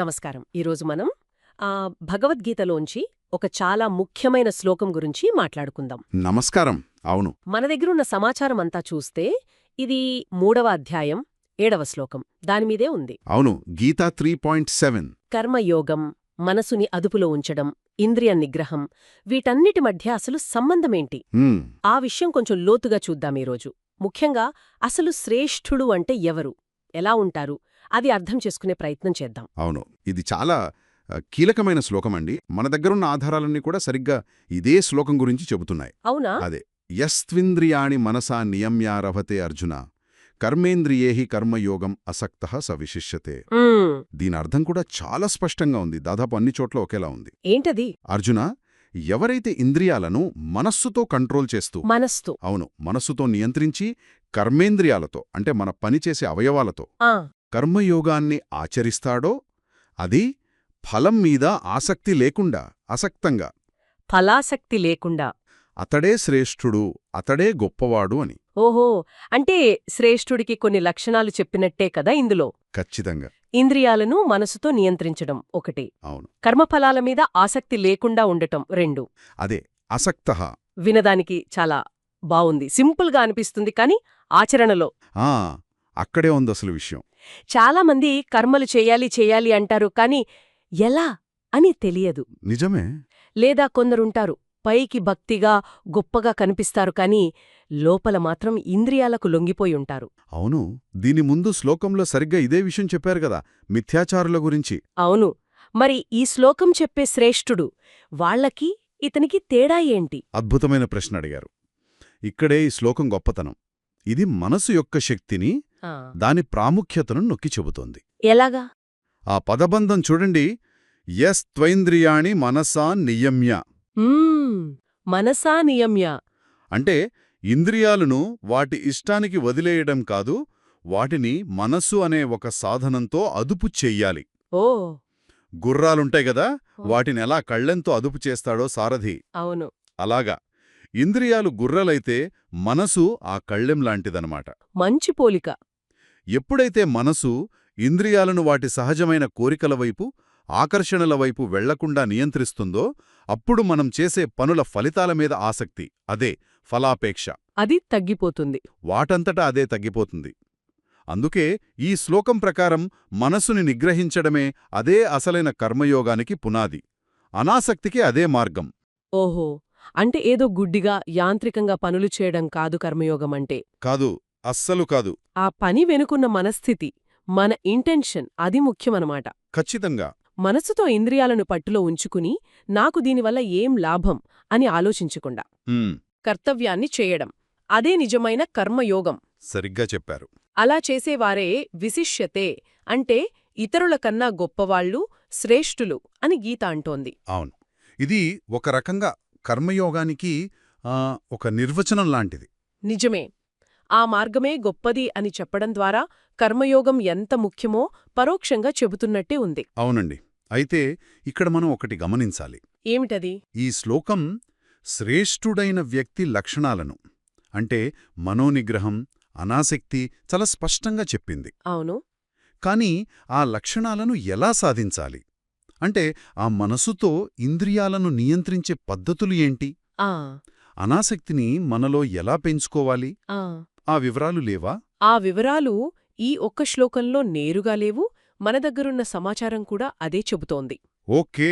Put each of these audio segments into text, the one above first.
నమస్కారం. ఈరోజు మనం ఆ, భగవద్గీతలోంచి ఒక చాలా ముఖ్యమైన శ్లోకం గురించి మాట్లాడుకుందాం. నమస్కారం. అవును. మన దగ్గరున్న సమాచారం అంతా చూస్తే ఇది మూడవ అధ్యాయం ఏడవ శ్లోకం. దానిమీదే ఉంది. అవును. Gita three point seven. కర్మయోగం మనసుని అదుపులో ఉంచడం ఇంద్రియ నిగ్రహం వీటన్నిటి మధ్య అసలు సంబంధమేంటి? ఆ విషయం కొంచెం లోతుగా చూద్దాం ఈరోజు. ముఖ్యంగా అసలు శ్రేష్ఠుడు అంటే ఎవరు? ఎలా ఉంటారు అది అర్థం చేసుకునే ప్రయత్నం చేద్దాం. అవును. ఇది చాలా కీలకమైన శ్లోకం అండి మన దగ్గరున్న ఆధారాలన్నీ కూడా సరిగ్గా ఇదే శ్లోకం గురించి చెబుతున్నాయి. అవునా? అదే. యస్త్వింద్రియాణి మనసా నియమ్యారభతే అర్జున కర్మేంద్రియేహి కర్మయోగం అసక్త సవిశిష్యతే. దీని అర్థం కూడా చాలా స్పష్టంగా ఉంది. దాదాపు అన్ని చోట్ల ఒకేలా ఉంది. ఏంటది? అర్జున ఎవరైతే ఇంద్రియాలను మనస్సుతో కంట్రోల్ చేస్తూ మనస్సు. అవును మనస్సుతో నియంత్రించి కర్మేంద్రియాలతో అంటే మన పనిచేసే అవయవాలతో కర్మయోగాన్ని ఆచరిస్తాడో అది ఫలం మీద ఆసక్తి లేకుండా అసక్తంగా ఫలాసక్తి లేకుండా. అతడే శ్రేష్ఠుడు అతడే గొప్పవాడు అని. ఓహో! అంటే శ్రేష్ఠుడికి కొన్ని లక్షణాలు చెప్పినట్టే కదా ఇందులో. ఖచ్చితంగా. ఇంద్రియాలను మనసుతో నియంత్రించడం ఒకటి. అవును. కర్మఫలాల మీద ఆసక్తి లేకుండా ఉండటం రెండు. అదే అసక్త. వినదానికి చాలా బావుంది. సింపుల్గా అనిపిస్తుంది కాని ఆచరణలో. ఆ! అక్కడే ఉంది అసలు విషయం చాలామంది కర్మలు చేయాలి చేయాలి అంటారు కాని ఎలా అని తెలియదు. నిజమే. లేదా కొందరుంటారు పైకి భక్తిగా గొప్పగా కనిపిస్తారు కాని లోపల మాత్రం ఇంద్రియాలకు లొంగిపోయి ఉంటారు. అవును దీని ముందు శ్లోకంలో సరిగ్గా ఇదే విషయం చెప్పారు కదా మిథ్యాచారుల గురించి. అవును మరి ఈ శ్లోకం చెప్పే శ్రేష్ఠుడు వాళ్ళకి ఇతనికి తేడా ఏంటి? అద్భుతమైన ప్రశ్న అడిగారు. ఇక్కడే ఈ శ్లోకం గొప్పతనం. ఇది మనసు యొక్క శక్తిని దాని ప్రాముఖ్యతను నొక్కి చెబుతోంది. ఎలాగా? ఆ పదబంధం చూడండి. ఎస్ త్వైంద్రియాణి మనసా నియమ్య. మనసా నియమ్య. అంటే ఇంద్రియాలను వాటి ఇష్టానికి వదిలేయడం కాదు వాటిని మనస్సు అనే ఒక సాధనంతో అదుపు చెయ్యాలి. ఓ. గుర్రాలుంటాయి గదా వాటిని ఎలా కళ్ళెంతో అదుపు చేస్తాడో సారథి. అవును. అలాగా ఇంద్రియాలు గుర్రలైతే మనసు ఆ కళ్ళెం లాంటిదనమాట. మంచి పోలిక. ఎప్పుడైతే మనసు ఇంద్రియాలను వాటి సహజమైన కోరికల వైపు ఆకర్షణల వైపు వెళ్ళకుండా నియంత్రిస్తుందో అప్పుడు మనం చేసే పనుల ఫలితాల మీద ఆసక్తి. అదే ఫలాపేక్ష. అది తగ్గిపోతుంది. వాటంతటా అదే తగ్గిపోతుంది. అందుకే ఈ శ్లోకం ప్రకారం మనసుని నిగ్రహించడమే అదే అసలైన కర్మయోగానికి పునాది. అనాసక్తికి అదే మార్గం. ఓహో! అంటే ఏదో గుడ్డిగా యాంత్రికంగా పనులు చేయడం కాదు కర్మయోగం అంటే. కాదు అస్సలు కాదు. ఆ పని వెనుకున్న మనస్థితి మన ఇంటెన్షన్ అది ముఖ్యమనమాట. ఖచ్చితంగా. మనసుతో ఇంద్రియాలను పట్టులో ఉంచుకుని నాకు దీనివల్ల ఏం లాభం అని ఆలోచించకుండా. కర్తవ్యాన్ని చేయడం. అదే నిజమైన కర్మయోగం. సరిగ్గా చెప్పారు. అలా చేసేవారే విశిష్యతే అంటే ఇతరుల కన్నా గొప్పవాళ్ళు శ్రేష్ఠులు అని గీత అంటోంది. అవును. ఇది ఒక రకంగా కర్మయోగానికి ఒక నిర్వచనం లాంటిది. నిజమే. ఆ మార్గమే గొప్పది అని చెప్పడం ద్వారా కర్మయోగం ఎంత ముఖ్యమో పరోక్షంగా చెబుతున్నట్టే ఉంది. అవునండి. అయితే ఇక్కడ మనం ఒకటి గమనించాలి. ఏమిటది? ఈ శ్లోకం శ్రేష్ఠుడైన వ్యక్తి లక్షణాలను అంటే మనోనిగ్రహం అనాసక్తి చాలా స్పష్టంగా చెప్పింది. అవును. కాని ఆ లక్షణాలను ఎలా సాధించాలి? అంటే ఆ మనసుతో ఇంద్రియాలను నియంత్రించే పద్ధతులు ఏంటి? ఆ. అనాసక్తిని మనలో ఎలా పెంచుకోవాలి? ఆ. వివరాలు లేవా? ఆ వివరాలు ఈ ఒక్క శ్లోకంలో నేరుగా లేవు మన దగ్గరున్న సమాచారం కూడా అదే చెబుతోంది. ఓకే.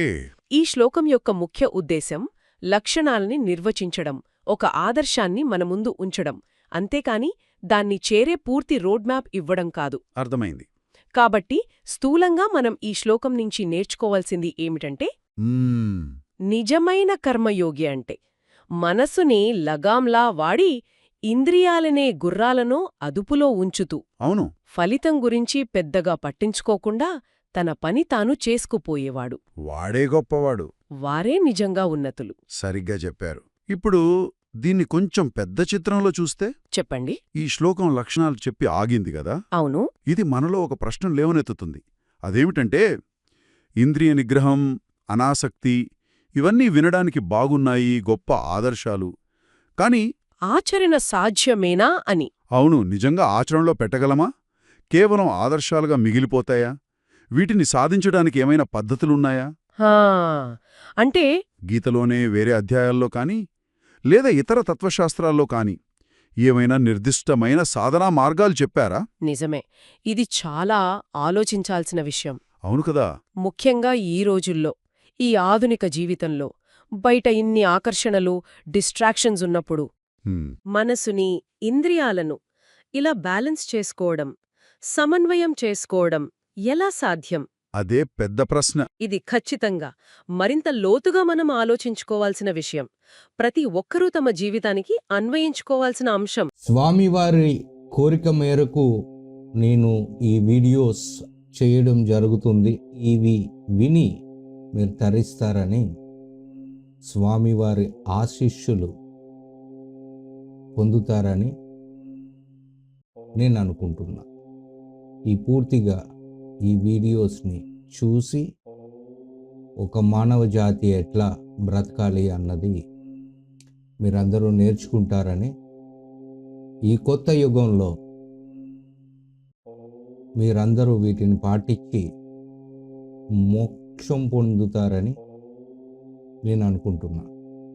ఈ శ్లోకం యొక్క ముఖ్య ఉద్దేశం లక్షణాల్ని నిర్వచించడం ఒక ఆదర్శాన్ని మన ముందు ఉంచడం. అంతేకాని దాన్ని చేరే పూర్తి రోడ్ మ్యాప్ ఇవ్వడం కాదు. అర్థమైంది. కాబట్టి స్థూలంగా మనం ఈ శ్లోకం నుంచి నేర్చుకోవాల్సింది ఏమిటంటే. నిజమైన కర్మయోగి అంటే మనసుని లగాంలా వాడి ఇంద్రియాలనే గుర్రాలను అదుపులో ఉంచుతూ అవును. ఫలితం గురించి పెద్దగా పట్టించుకోకుండా తన పని తాను చేసుకుపోయేవాడు. వాడే గొప్పవాడు. వారే నిజంగా ఉన్నతులు. సరిగ్గా చెప్పారు. ఇప్పుడు దీన్ని కొంచెం పెద్ద చిత్రంలో చూస్తే చెప్పండి. ఈ శ్లోకం లక్షణాలు చెప్పి ఆగింది కదా? అవును. ఇది మనలో ఒక ప్రశ్న లేవనెత్తుతుంది. అదేమిటంటే ఇంద్రియ నిగ్రహం అనాసక్తి ఇవన్నీ వినడానికి బాగున్నాయి గొప్ప ఆదర్శాలు. కాని ఆచరణ సాధ్యమేనా అని. అవును నిజంగా ఆచరణలో పెట్టగలమా? కేవలం ఆదర్శాలుగా మిగిలిపోతాయా? వీటిని సాధించడానికి ఏమైనా పద్ధతులున్నాయా? అంటే గీతలోనే వేరే అధ్యాయాల్లో కానీ లేదా ఇతర తత్వశాస్త్రాల్లో కానీ ఏమైనా నిర్దిష్టమైన సాధనా మార్గాలు చెప్పారా? నిజమే. ఇది చాలా ఆలోచించాల్సిన విషయం. అవును కదా. ముఖ్యంగా ఈ రోజుల్లో ఈ ఆధునిక జీవితంలో బయట ఇన్ని ఆకర్షణలు డిస్ట్రాక్షన్స్ ఉన్నప్పుడు మనసుని ఇంద్రియాలను ఇలా బ్యాలెన్స్ చేసుకోవడం సమన్వయం చేసుకోవడం ఎలా సాధ్యం? అదే పెద్ద ప్రశ్న. ఇది ఖచ్చితంగా మరింత లోతుగా మనం ఆలోచించుకోవాల్సిన విషయం. ప్రతి ఒక్కరూ తమ జీవితానికి అన్వయించుకోవాల్సిన అంశం. స్వామివారి కోరిక మేరకు నేను ఈ వీడియోస్ చేయడం జరుగుతుంది. ఇవి విని మీరు తరిస్తారని స్వామివారి ఆశిష్యులు పొందుతారని నేను అనుకుంటున్నా. ఈ పూర్తిగా ఈ వీడియోస్ని చూసి ఒక మానవ జాతి ఎట్లా బ్రతకాలి అన్నది మీరందరూ నేర్చుకుంటారని ఈ కొత్త యుగంలో మీరందరూ వీటిని పాటించి మోక్షం పొందుతారని నేను అనుకుంటున్నాను